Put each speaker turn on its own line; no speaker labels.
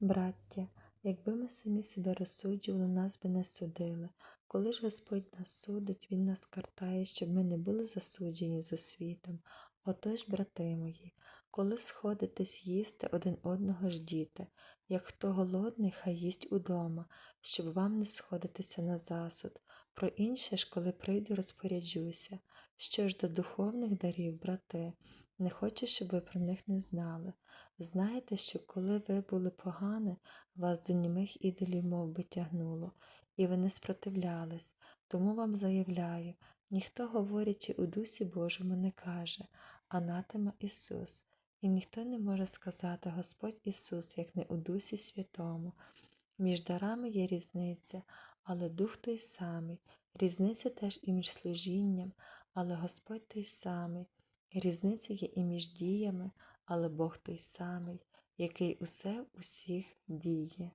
Браття, якби ми самі себе розсуджували, нас би не судили. Коли ж Господь нас судить, Він нас картає, щоб ми не були засуджені за світом. Отож, брати мої, коли сходитесь їсти один одного ждіте, як хто голодний, хай їсть удома, щоб вам не сходитися на засуд. Про інше ж, коли прийду, розпоряджуся. Що ж до духовних дарів, брати, не хочу, щоб ви про них не знали. Знаєте, що коли ви були погані, вас до німих ідолів мов би, тягнуло, і ви не спротивлялись. Тому вам заявляю, ніхто, говорячи у Дусі Божому, не каже Анатема Ісус, і ніхто не може сказати Господь Ісус, як не у Дусі Святому. Між дарами є різниця, але Дух той самий, різниця теж і між служінням, але Господь той самий, різниця є і між діями, але Бог той самий, який усе усіх діє.